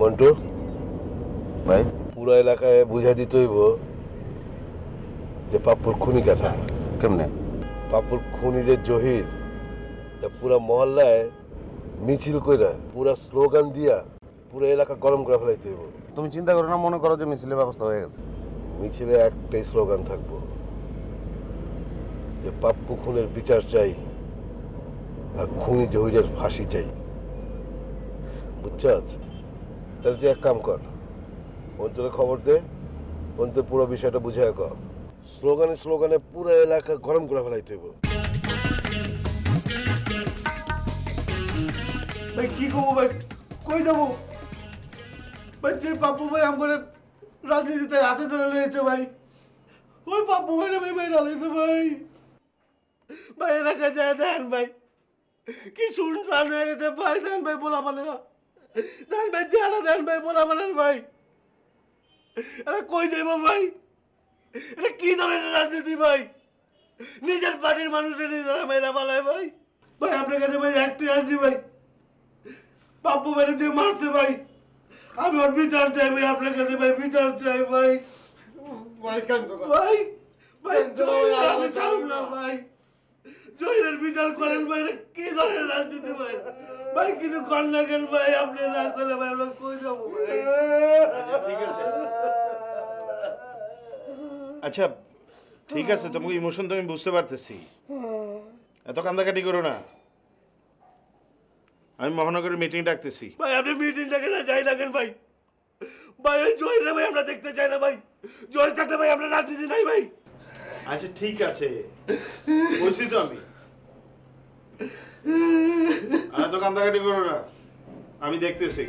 মন্টু? ভাই? পুরো এলাকায় বুঝা দিতে হইব যে পাপ্পুর খুনি কথা। কেমনে? পাপ্পুর খুনি যে জহির তা পুরা মহল্লায় মিছিল কইরা পুরা স্লোগান দিয়া পুরো এলাকা গরম করে ফেলাইতে হইব। তুমি চিন্তা করো না মনে করো যে মিছিলের ব্যবস্থা হয়ে গেছে। মিছিলে একটাই স্লোগান থাকব যে পাপ্পু খুনের বিচার চাই আর খুনি জহিরের ফাঁসি চাই। বুঝছাস? তাহলে তুই এক কাম কর। অন্তরে খবর দে, অন্তর পুরো বিষয়টা বুঝায় কর। স্লোগানে স্লোগানে পুরো এলাকা গরম করে ফেলাইতে হইব। ভাই, কি করব ভাই? কই যাব? ভাই, যে পাপ্পু ভাই আমার রাজনীতিতে হাতে ধরে রয়েছে ভাই। ওই পাপ্পু ভাই ভাই ভাই রয়েছে ভাই? ভাই, এলাকায় যায় দেন ভাই। কি শুনশান হয়ে গেছে? ভাই দেন ভাই, বলা মানে না। দেন ভাই চেহারা দেন ভাই মানে ভাই। আরে কই যাইব ভাই? এটা কি ধরনের রাজনীতি ভাই? নিজের পার্টির মানুষের নিজেরা মেয়েরা পালায় ভাই। ভাই আপনার কাছে ভাই একটাই আসছি ভাই। বাপু বেড়ে যে মারছে ভাই। আমি ওর বিচার চাই ভাই আপনার কাছে ভাই বিচার চাই ভাই। ভাই ভাই ভাই জয়ের আমি ছাড়ব না ভাই। জয়ের বিচার করেন ভাই কি ধরনের রাজনীতি ভাই? ভাই কিছু কর না কেন ভাই আপনি না করলে ভাই আমরা কই যাব ভাই? আচ্ছা, ঠিক আছে। আচ্ছা ঠিক আছে তোমাকে ইমোশন তো আমি বুঝতে পারতেছি। এত কান্দাকাটি করো না। আমি মহানগরের মিটিং ডাকতেছি। ভাই আপনি মিটিংটাকে না যাই না কেন ভাই। ভাই ওই জয়ের ভাই আমরা দেখতে চাই না ভাই। জয়ের থাকলে ভাই আমরা রাজনীতি নাই ভাই। আচ্ছা ঠিক আছে। বলছি তো আমি। আর দোকান কান্দাকাটি করো না। আমি দেখতে দেখতেছি